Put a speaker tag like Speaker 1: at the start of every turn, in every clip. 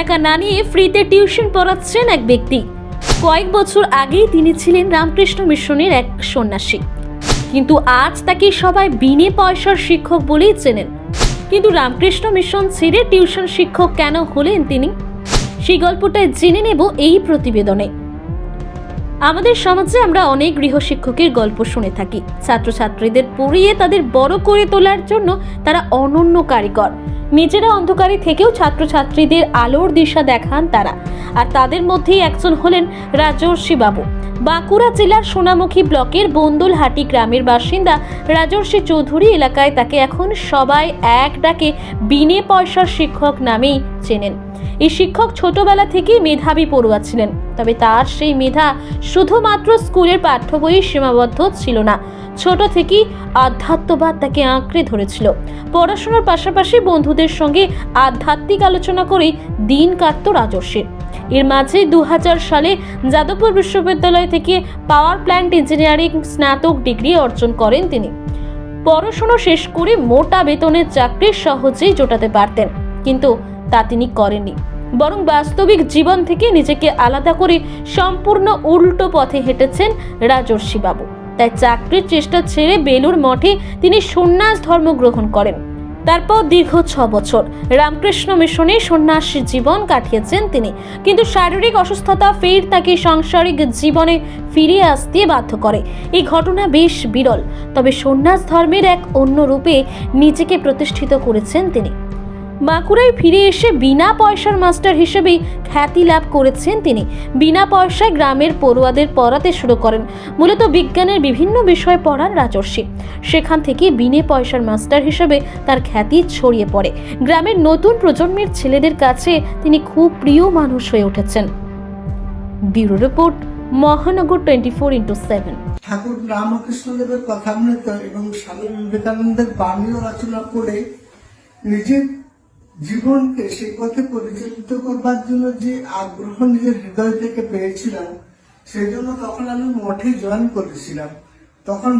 Speaker 1: টাকা না নিয়ে ফ্রিতে টিউশন পড়াচ্ছেন এক ব্যক্তি। কয়েক বছর আগেই তিনি ছিলেন রামকৃষ্ণ মিশনের এক সন্ন্যাসী। কিন্তু আজ তাকে সবাই বিনে পয়সার শিক্ষক বলেই চেনেন। কিন্তু রামকৃষ্ণ মিশন ছেড়ে টিউশন শিক্ষক কেন হলেন তিনি? সেই গল্পটা জেনে নেব এই প্রতিবেদনে। আমাদের সমাজে আমরা অনেক গৃহশিক্ষকের গল্প শুনে থাকি। ছাত্রছাত্রীদের পড়িয়ে তাদের বড় করে তোলার জন্য তারা অনন্য কারিগর। নিজেরা অন্ধকারে থেকেও ছাত্রছাত্রীদের আলোর দিশা দেখান তারা। আর তাদের মধ্যেই একজন হলেন রাজর্ষী বাবু বাঁকুড়া জেলার সোনামুখী ব্লকের বন্দুলহাটি গ্রামের বাসিন্দা রাজর্ষি চৌধুরী এলাকায় তাকে এখন সবাই এক ডাকে বিনে পয়সার শিক্ষক নামেই চেনেন। এই শিক্ষক ছোটবেলা থেকেই মেধাবী পড়ুয়া ছিলেন, তবে তার সেই মেধা শুধুমাত্র স্কুলের পাঠ্য বইয়ে সীমাবদ্ধ ছিল না, ছোট থেকেই আধ্যাত্মবাদ তাকে আঁকড়ে ধরেছিল। পড়াশোনার পাশাপাশি বন্ধুদের সঙ্গে আধ্যাত্মিক আলোচনা করেই দিন কাটত রাজস্বের এর মাঝে দু হাজার সালে যাদবপুর বিশ্ববিদ্যালয় থেকে পাওয়ার প্ল্যান্ট ইঞ্জিনিয়ারিং স্নাতক ডিগ্রি অর্জন করেন তিনি। পড়াশোনা শেষ করে মোটা বেতনের চাকরি সহজেই জোটাতে পারতেন, কিন্তু তা তিনি করেননি। বরং বাস্তবিক জীবন থেকে নিজেকে আলাদা করে সম্পূর্ণ উল্টো পথে হেঁটেছেন রাজর্ষি বাবু তাই চাকরির চেষ্টা ছেড়ে বেলুর মঠে তিনি সন্ন্যাস ধর্ম গ্রহণ করেন। তারপর দীর্ঘ ছ বছর। রামকৃষ্ণ মিশনে সন্ন্যাসী জীবন কাটিয়েছেন তিনি। কিন্তু শারীরিক অসুস্থতা ফের তাকে সাংসারিক জীবনে ফিরে আসতে বাধ্য করে। এই ঘটনা বেশ বিরল। তবে সন্ন্যাস ধর্মের এক অন্য রূপে নিজেকে প্রতিষ্ঠিত করেছেন তিনি। বাঁকুড়ায় ফিরে এসে বিনা পয়সার মাস্টার হিসেবেই খ্যাতি লাভ করেছেন তিনি। বিনা পয়সায় গ্রামের পড়ুয়াদের পড়াতে শুরু করেন। মূলত বিজ্ঞানের বিভিন্ন বিষয় পড়ান রাজর্ষি। সেখান থেকে বিনে পয়সার মাস্টার হিসেবে তার খ্যাতি ছড়িয়ে পড়ে। গ্রামের নতুন প্রজন্মের ছেলেদের কাছে তিনি খুব প্রিয় মানুষ হয়ে উঠেছেন। Bureau report, Mahanagar twenty four into seven.
Speaker 2: Thakur রামকৃষ্ণদেবের Kathamrita এবং স্বামী বিবেকানন্দের বাণীও রচনা করে নিজের জীবনকে সেই পথে পরিচালিত করবার জন্য যে আগ্রহ নিজের হৃদয় থেকে পেয়েছিলাম সেই জন্য তখন আমি মঠে জয়েন করেছিলাম। তখন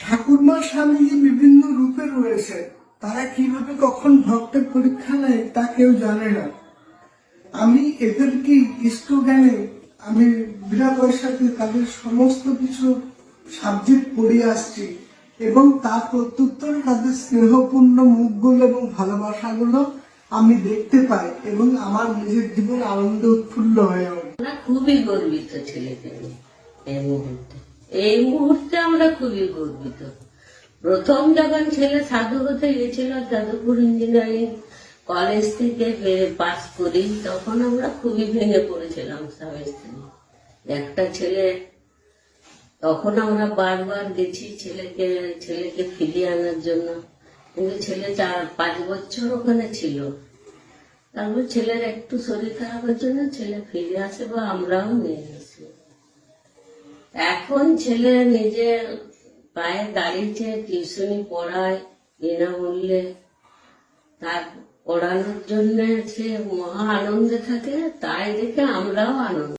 Speaker 2: ঠাকুরমা স্বামীজি বিভিন্ন রূপে রয়েছে, তারা কীভাবে কখন ভক্তের পরীক্ষা নেয় তা কেউ জানে না। আমি এদেরকে ইষ্টজ্ঞানে আমি বিনা পয়সাতে তাদের সমস্ত কিছু সাবজেক্ট পড়িয়ে আসছি। এবং তার প্রত্যুত্তরে তাদের স্নেহপূর্ণ মুখগুলো এবং ভালোবাসাগুলো আমি দেখতে পাই এবং আমার নিজের জীবন আনন্দ উৎফুল্ল হয়ে ওঠে।
Speaker 3: খুবই গর্বিত নিয়ে এই মুহূর্তে। এই মুহূর্তে আমরা খুবই গর্বিত। প্রথম যখন ছেলে সাধু হতে গেছিল, যাদবপুর ইঞ্জিনিয়ারিং কলেজ থেকে পাস করি, তখন আমরা খুবই ভেঙে পড়েছিলাম স্বামী স্ত্রী। একটা ছেলে তখন আমরা বারবার গেছি ছেলেকে ছেলেকে ফিরিয়ে আনার জন্য। কিন্তু ছেলে চার, পাঁচ বছর ওখানে ছিল। তারপর ছেলের একটু শরীর খারাপের জন্য ছেলে ফিরে আসে বা আমরাও নিয়ে আসি। এখন ছেলে নিজে পায়ে দাঁড়িয়েছে, টিউশনি পড়ায়, বিনামূল্যে। তার পড়ানোর জন্য সে মহা আনন্দে থাকে, তাই দেখে আমরাও আনন্দ